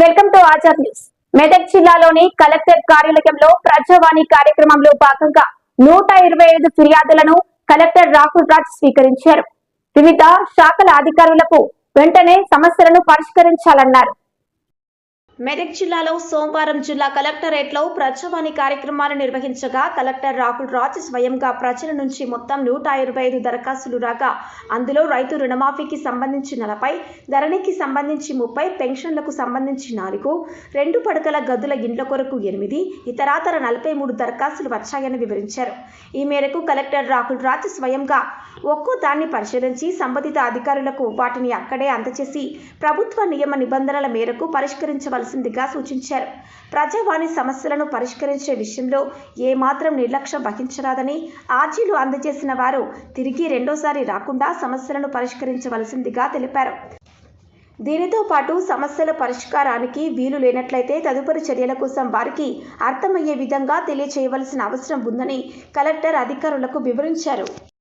Welcome to Achar news. Medak జిల్లాలోని collector కార్యాలయంలో ప్రజావాణి కార్యక్రమంలో భాగంగా నూట ఇరవై ఐదు ఫిర్యాదులను కలెక్టర్ రాహుల్ రాజ్ స్వీకరించారు. వివిధ శాఖల అధికారులకు వెంటనే సమస్యలను పరిష్కరించాలన్నారు. మెదక్ జిల్లాలో సోమవారం జిల్లా కలెక్టరేట్లో ప్రజావాణి కార్యక్రమాలు నిర్వహించగా కలెక్టర్ రాహుల్ రాజ్ స్వయంగా ప్రజల నుంచి మొత్తం నూట ఇరవై ఐదు దరఖాస్తులు రాగా అందులో రైతు రుణమాఫీకి సంబంధించి నలభై ధరణికి సంబంధించి ముప్పై పెన్షన్లకు సంబంధించి నాలుగు రెండు పడకల గదుల ఇండ్ల కొరకు ఎనిమిది ఇతరాతర నలభై మూడు దరఖాస్తులు వచ్చాయని వివరించారు. ఈ మేరకు కలెక్టర్ రాహుల్ రాజ్ స్వయంగా ఒక్కో దాన్ని పరిశీలించి సంబంధిత అధికారులకు వాటిని అక్కడే అందజేసి ప్రభుత్వ నియమ నిబంధనల మేరకు పరిష్కరించవలసిందిగా సూచించారు. ప్రజావాణి సమస్యలను పరిష్కరించే విషయంలో ఏమాత్రం నిర్లక్ష్యం వహించరాదని ఆర్జీలు అందజేసిన వారు తిరిగి రెండోసారి రాకుండా సమస్యలను పరిష్కరించవలసిందిగా తెలిపారు. దీనితో పాటు సమస్యల పరిష్కారానికి వీలు లేనట్లయితే తదుపరి చర్యల కోసం వారికి అర్థమయ్యే విధంగా తెలియచేయవలసిన అవసరం ఉందని కలెక్టర్ అధికారులకు వివరించారు.